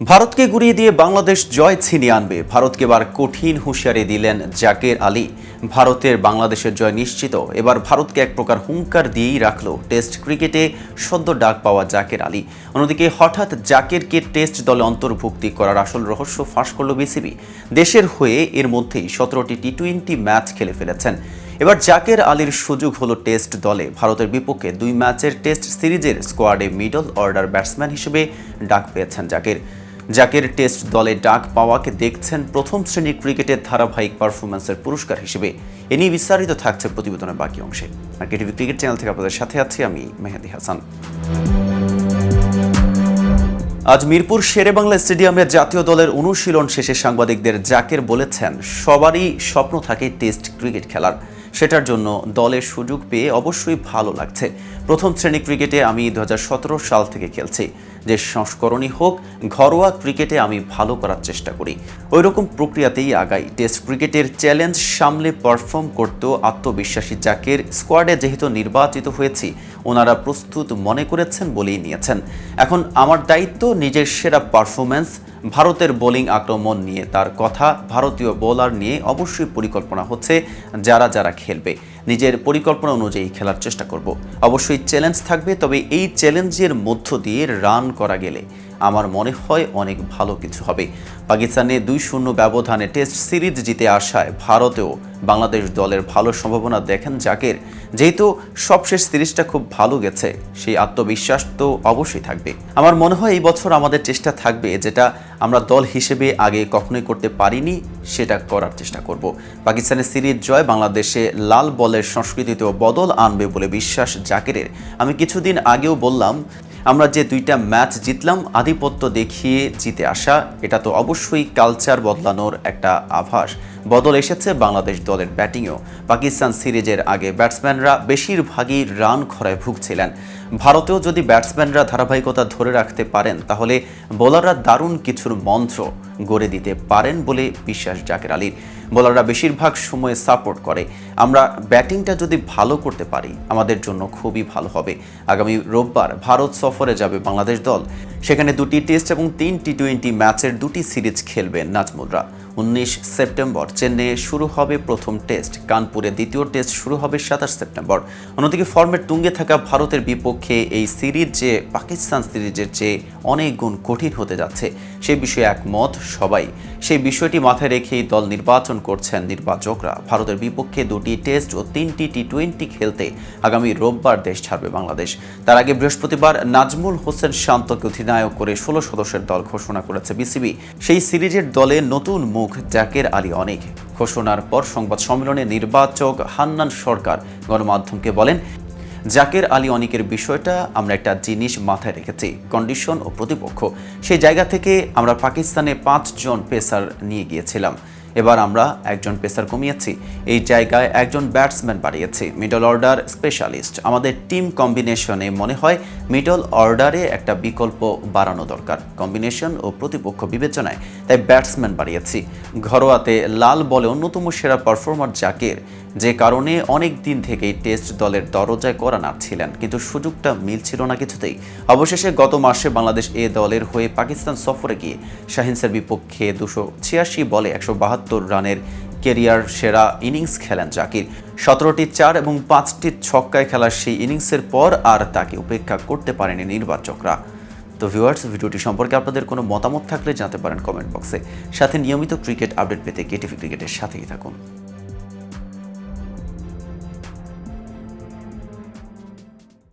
ভারতকে গুড়িয়ে দিয়ে বাংলাদেশ জয় ছিনিয়ে আনবে। ভারতকে এবার কঠিন হুঁশিয়ারি দিলেন জাকের আলী। ভারতের বাংলাদেশের জয় নিশ্চিত। এবার ভারতকে এক প্রকার হুঙ্কার দিয়েই রাখল টেস্ট ক্রিকেটে সদ্য ডাক পাওয়া জাকের আলী। অন্যদিকে হঠাৎ জাকেরকে টেস্ট দলে অন্তর্ভুক্তি করার আসল রহস্য ফাঁস করল বিসিবি। দেশের হয়ে এর মধ্যেই সতেরোটি টি টোয়েন্টি ম্যাচ খেলে ফেলেছেন। এবার জাকের আলীর সুযোগ হলো টেস্ট দলে। ভারতের বিপক্ষে দুই ম্যাচের টেস্ট সিরিজের স্কোয়াডে মিডল অর্ডার ব্যাটসম্যান হিসেবে ডাক পেয়েছেন জাকের। জাকের টেস্ট দলে ডাক পাওয়াকে দেখছেন প্রথম শ্রেণির ক্রিকেটের ধারাবাহিক পারফরম্যান্সের পুরস্কার হিসেবে। এ নিয়ে বিস্তারিত থাকছে প্রতিবেদনের বাকি অংশে। আর কেটিভি ক্রিকেট চ্যানেল থেকে আপনাদের সাথে আছি আমি মেহেদি হাসান। আজ মিরপুর শেরেবাংলা স্টেডিয়ামে জাতীয় দলের অনুশীলন শেষে সাংবাদিকদের জাকের বলেছেন, সবারই স্বপ্ন থাকে টেস্ট ক্রিকেট খেলার। সেটার জন্য দলের সুযোগ পেয়ে অবশ্যই ভালো লাগছে। প্রথম শ্রেণি ক্রিকেটে আমি দু হাজার সতেরো সাল থেকে খেলছি। যে সংস্করণই হোক, ঘরোয়া ক্রিকেটে আমি ভালো করার চেষ্টা করি। ওই রকম প্রক্রিয়াতেই আগাই। টেস্ট ক্রিকেটের চ্যালেঞ্জ সামলে পারফর্ম করতেও আত্মবিশ্বাসী জাকের। স্কোয়াডে যেহেতু নির্বাচিত হয়েছি, ওনারা প্রস্তুত মনে করেছেন বলেই নিয়েছেন। এখন আমার দায়িত্ব নিজের সেরা পারফরমেন্স ভারতের বোলিং আক্রমণ নিয়ে তার কথা। ভারতীয় বোলার নিয়ে অবশ্যই পরিকল্পনা হচ্ছে যারা যারা খেলবে। নিজের পরিকল্পনা অনুযায়ী খেলার চেষ্টা করব। অবশ্যই চ্যালেঞ্জ থাকবে, তবে এই চ্যালেঞ্জের মধ্য দিয়ে রান করা গেলে। আমার মনে হয় অনেক ভালো কিছু হবে। পাকিস্তানে দুই শূন্য ব্যবধানে টেস্ট সিরিজ জিতে আসায় ভারতেও বাংলাদেশ দলের ভালো সম্ভাবনা দেখেন জাকের। যেহেতু সবশেষ সিরিজটা খুব ভালো গেছে, সেই আত্মবিশ্বাস তো অবশ্যই থাকবে। আমার মনে হয় এই বছর আমাদের চেষ্টা থাকবে যেটা আমরা দল হিসেবে আগে কখনোই করতে পারিনি, সেটা করার চেষ্টা করব। পাকিস্তানের সিরিজ জয়, বাংলাদেশে লাল বলের সংস্কৃতিতেও বদল আনবে বলে বিশ্বাস জাকেরের। আমি কিছুদিন আগেও বললাম আমরা যে দুইটা ম্যাচ জিতলাম, আধিপত্য দেখিয়ে জিতে আসা, এটা তো অবশ্যই কালচার বদলানোর একটা আভাস। বদল এসেছে বাংলাদেশ দলের ব্যাটিংয়েও। পাকিস্তান সিরিজের আগে ব্যাটসম্যানরা বেশিরভাগই রান খরায় ভুগছিলেন। ভারতেও যদি ব্যাটসম্যানরা ধারাবাহিকতা ধরে রাখতে পারেন, তাহলে বোলাররা দারুণ কিছুর মন্ত্র গড়ে দিতে পারেন বলে বিশ্বাস জাকের আলীর। বোলাররা বেশিরভাগ সময়ে সাপোর্ট করে। আমরা ব্যাটিংটা যদি ভালো করতে পারি, আমাদের জন্য খুবই ভালো হবে। আগামী রোববার ভারত সফরে যাবে বাংলাদেশ দল। সেখানে দুটি টেস্ট এবং তিন টি টোয়েন্টি ম্যাচের দুটি সিরিজ খেলবেন নাজমুলরা। উনিশ সেপ্টেম্বর চেন্নাইয়ে শুরু হবে প্রথম টেস্ট। কানপুরে দ্বিতীয় টেস্ট শুরু হবে সাতাশ সেপ্টেম্বর। অন্যদিকে ফর্মের তুঙ্গে থাকা ভারতের বিপক্ষে এই সিরিজ যে পাকিস্তান সিরিজের চেয়ে অনেক গুণ কঠিন হতে যাচ্ছে, সে বিষয়ে একমত সবাই। সেই বিষয়টি মাথায় রেখেই দল নির্বাচন করছেন নির্বাচকরা। ভারতের বিপক্ষে দুটি টেস্ট ও তিনটি টি টোয়েন্টি খেলতে আগামী রোববার দেশ ছাড়বে বাংলাদেশ। তার আগে বৃহস্পতিবার নাজমুল হোসেন শান্তকে অধিনায়ক করে ষোলো সদস্যের দল ঘোষণা করেছে বিসিবি। সেই সিরিজের দলে নতুন মুখ জাকের আলী অনেক। ঘোষণার পর সংবাদ সম্মেলনে নির্বাচক হান্নান সরকার গণমাধ্যমকে বলেন, জাকের আলী অনিকের বিষয়টা আমরা একটা জিনিস মাথায় রেখেছি কন্ডিশন ও প্রতিপক্ষ। সেই জায়গা থেকে আমরা পাকিস্তানে পাঁচজন পেসার নিয়ে গিয়েছিলাম। এবার আমরা একজন পেসার কমিয়েছি। এই জায়গায় একজন ব্যাটসম্যান বাড়িয়েছি মিডল অর্ডার স্পেশালিস্ট আমাদের টিম কম্বিনেশনে মনে হয় মিডল অর্ডারে একটা বিকল্প বাড়ানো দরকার কম্বিনেশন ও প্রতিপক্ষ বিবেচনায়। তাই ব্যাটসম্যান বাড়িয়েছি। ঘরোয়াতে লাল বলে অন্যতম সেরা পারফর্মার জাকের। যে কারণে অনেক দিন থেকেই টেস্ট দলের দরজায় করা নাড়ছিলেন, কিন্তু সুযোগটা মিলছিল না কিছুতেই। অবশেষে গত মাসে বাংলাদেশ এ দলের হয়ে পাকিস্তান সফরে গিয়ে শাহিনসের বিপক্ষে দুশো ছিয়াশি বলে একশো বাহাত্তর রানের কেরিয়ার সেরা ইনিংস খেলেন জাকির। সতেরোটি চার এবং পাঁচটি ছক্কায় খেলার সেই ইনিংসের পর আর তাকে উপেক্ষা করতে পারেনি নির্বাচকরা। তো ভিউয়ার্স, ভিডিওটি সম্পর্কে আপনাদের কোনো মতামত থাকলে জানাতে পারেন কমেন্ট বক্সে। সাথে নিয়মিত ক্রিকেট আপডেট পেতে কেটিভি ক্রিকেটের সাথেই থাকুন।